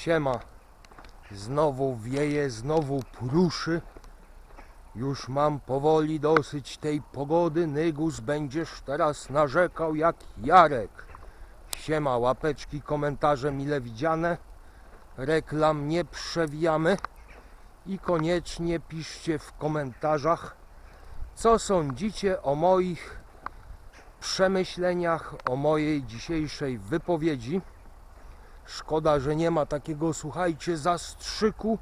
Siema. Znowu wieje, znowu pruszy. Już mam powoli dosyć tej pogody. Nygus będziesz teraz narzekał jak Jarek. Siema, łapeczki, komentarze mile widziane. Reklam nie przewijamy. I koniecznie piszcie w komentarzach, co sądzicie o moich przemyśleniach, o mojej dzisiejszej wypowiedzi. Szkoda, że nie ma takiego, słuchajcie, zastrzyku,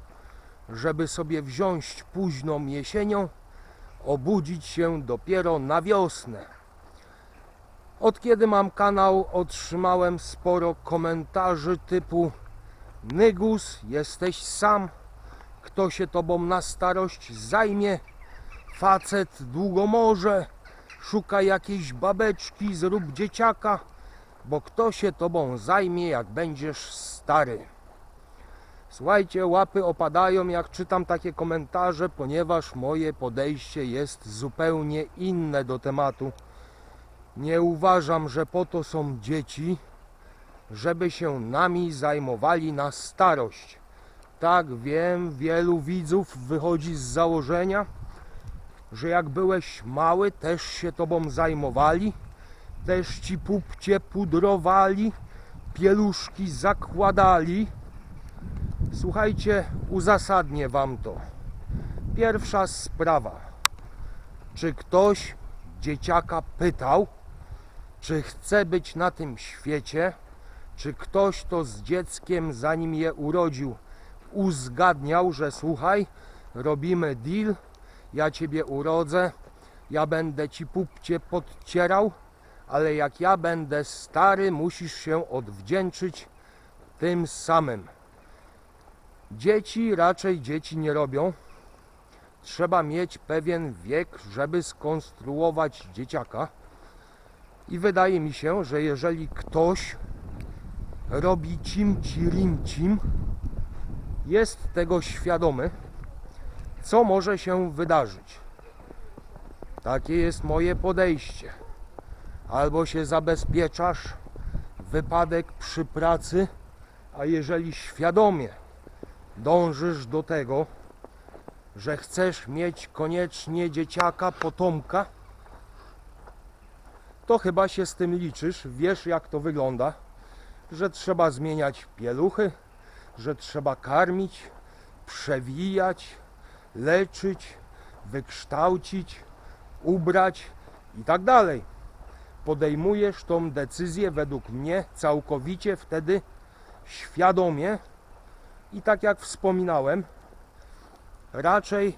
żeby sobie wziąć późną jesienią, obudzić się dopiero na wiosnę. Od kiedy mam kanał, otrzymałem sporo komentarzy typu Nygus, jesteś sam, kto się tobą na starość zajmie, facet długo może, szuka jakiejś babeczki, zrób dzieciaka, bo kto się tobą zajmie, jak będziesz stary. Słuchajcie, łapy opadają, jak czytam takie komentarze, ponieważ moje podejście jest zupełnie inne do tematu. Nie uważam, że po to są dzieci, żeby się nami zajmowali na starość. Tak, wiem, wielu widzów wychodzi z założenia, że jak byłeś mały, też się tobą zajmowali, też ci pupcie pudrowali, pieluszki zakładali. Słuchajcie, uzasadnię wam to. Pierwsza sprawa. Czy ktoś dzieciaka pytał, czy chce być na tym świecie? Czy ktoś to z dzieckiem, zanim je urodził, uzgadniał, że słuchaj, robimy deal, ja ciebie urodzę, ja będę ci pupcie podcierał, ale jak ja będę stary, musisz się odwdzięczyć tym samym. Dzieci raczej dzieci nie robią. Trzeba mieć pewien wiek, żeby skonstruować dzieciaka. I wydaje mi się, że jeżeli ktoś robi cimci rimcim, jest tego świadomy, co może się wydarzyć. Takie jest moje podejście. Albo się zabezpieczasz, wypadek przy pracy, a jeżeli świadomie dążysz do tego, że chcesz mieć koniecznie dzieciaka, potomka, to chyba się z tym liczysz, wiesz jak to wygląda, że trzeba zmieniać pieluchy, że trzeba karmić, przewijać, leczyć, wykształcić, ubrać i tak dalej. Podejmujesz tą decyzję według mnie całkowicie wtedy świadomie i tak jak wspominałem, raczej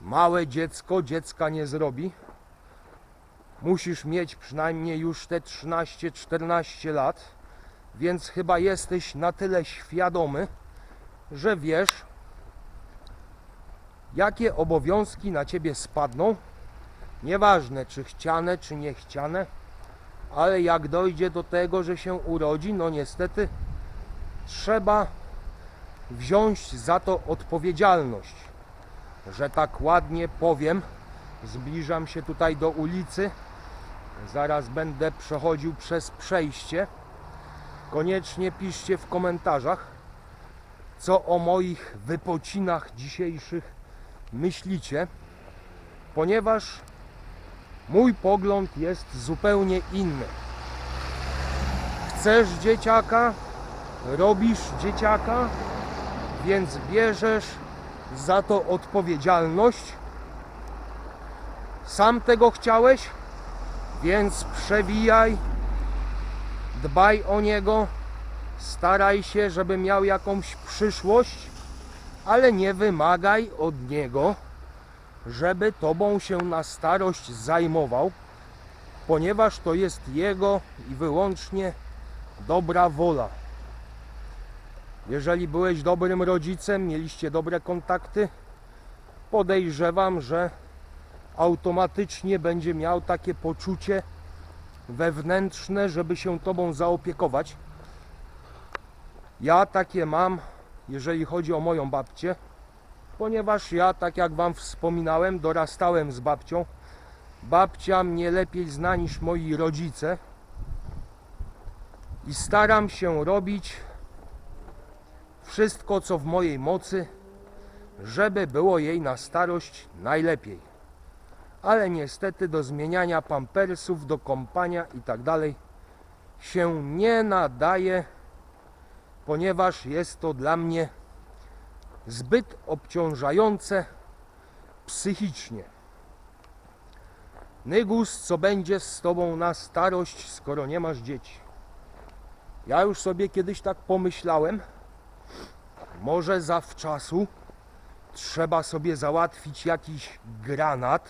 małe dziecko dziecka nie zrobi. Musisz mieć przynajmniej już te 13-14 lat, więc chyba jesteś na tyle świadomy, że wiesz, jakie obowiązki na ciebie spadną. Nieważne, czy chciane, czy niechciane, ale jak dojdzie do tego, że się urodzi, no niestety trzeba wziąć za to odpowiedzialność. Że tak ładnie powiem, zbliżam się tutaj do ulicy, zaraz będę przechodził przez przejście. Koniecznie piszcie w komentarzach, co o moich wypocinach dzisiejszych myślicie, ponieważ mój pogląd jest zupełnie inny. Chcesz dzieciaka, robisz dzieciaka, więc bierzesz za to odpowiedzialność. Sam tego chciałeś, więc przewijaj, dbaj o niego, staraj się, żeby miał jakąś przyszłość, ale nie wymagaj od niego, żeby tobą się na starość zajmował, ponieważ to jest jego i wyłącznie dobra wola. Jeżeli byłeś dobrym rodzicem, mieliście dobre kontakty, podejrzewam, że automatycznie będzie miał takie poczucie wewnętrzne, żeby się tobą zaopiekować. Ja takie mam, jeżeli chodzi o moją babcię, ponieważ ja, tak jak Wam wspominałem, dorastałem z babcią. Babcia mnie lepiej zna niż moi rodzice i staram się robić wszystko co w mojej mocy, żeby było jej na starość najlepiej. Ale niestety do zmieniania pampersów, do kąpania i tak dalej się nie nadaje, ponieważ jest to dla mnie zbyt obciążające psychicznie. Nygus, co będzie z tobą na starość, skoro nie masz dzieci? Ja już sobie kiedyś tak pomyślałem, może zawczasu trzeba sobie załatwić jakiś granat.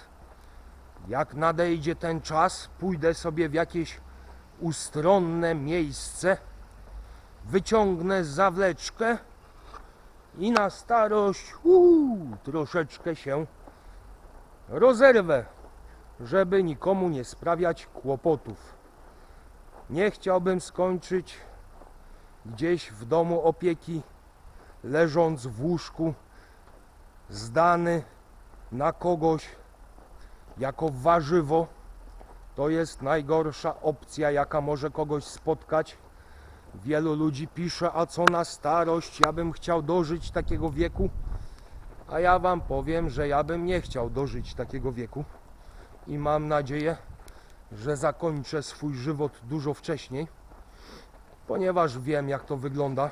Jak nadejdzie ten czas, pójdę sobie w jakieś ustronne miejsce, wyciągnę zawleczkę i na starość uu, troszeczkę się rozerwę, żeby nikomu nie sprawiać kłopotów. Nie chciałbym skończyć gdzieś w domu opieki, leżąc w łóżku, zdany na kogoś jako warzywo. To jest najgorsza opcja, jaka może kogoś spotkać. Wielu ludzi pisze, a co na starość, ja bym chciał dożyć takiego wieku. A ja wam powiem, że ja bym nie chciał dożyć takiego wieku. I mam nadzieję, że zakończę swój żywot dużo wcześniej, ponieważ wiem, jak to wygląda.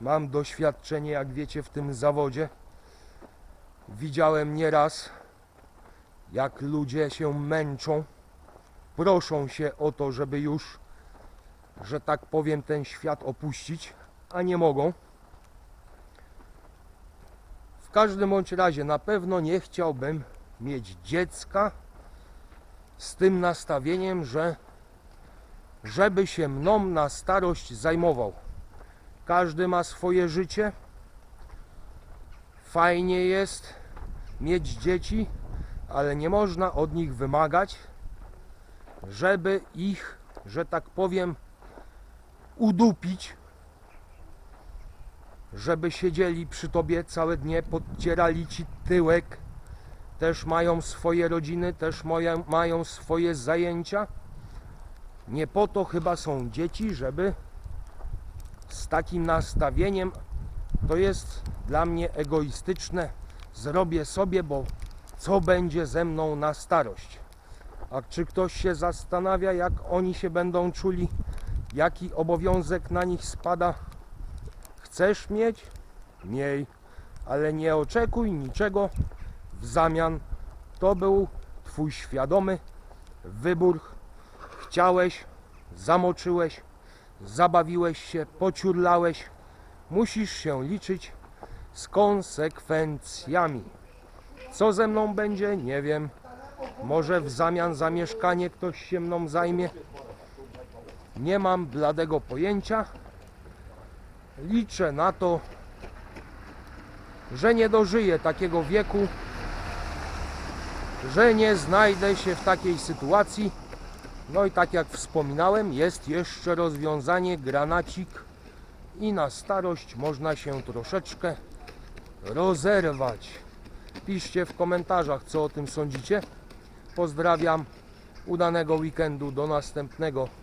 Mam doświadczenie, jak wiecie, w tym zawodzie. Widziałem nieraz, jak ludzie się męczą, proszą się o to, żeby już, że tak powiem, ten świat opuścić, a nie mogą. W każdym bądź razie na pewno nie chciałbym mieć dziecka z tym nastawieniem, że żeby się mną na starość zajmował. Każdy ma swoje życie. Fajnie jest mieć dzieci, ale nie można od nich wymagać, żeby ich, że tak powiem, udupić, żeby siedzieli przy tobie całe dnie, podcierali ci tyłek, też mają swoje rodziny, też moje, mają swoje zajęcia. Nie po to chyba są dzieci, żeby z takim nastawieniem to jest dla mnie egoistyczne. Zrobię sobie, bo co będzie ze mną na starość? A czy ktoś się zastanawia, jak oni się będą czuli, jaki obowiązek na nich spada? Chcesz mieć? Miej, ale nie oczekuj niczego w zamian. To był Twój świadomy wybór. Chciałeś, zamoczyłeś, zabawiłeś się, pociurlałeś. Musisz się liczyć z konsekwencjami. Co ze mną będzie? Nie wiem. Może w zamian za mieszkanie ktoś się mną zajmie. Nie mam bladego pojęcia. Liczę na to, że nie dożyję takiego wieku, że nie znajdę się w takiej sytuacji. No i tak jak wspominałem, jest jeszcze rozwiązanie granacik i na starość można się troszeczkę rozerwać. Piszcie w komentarzach, co o tym sądzicie. Pozdrawiam, udanego weekendu, do następnego.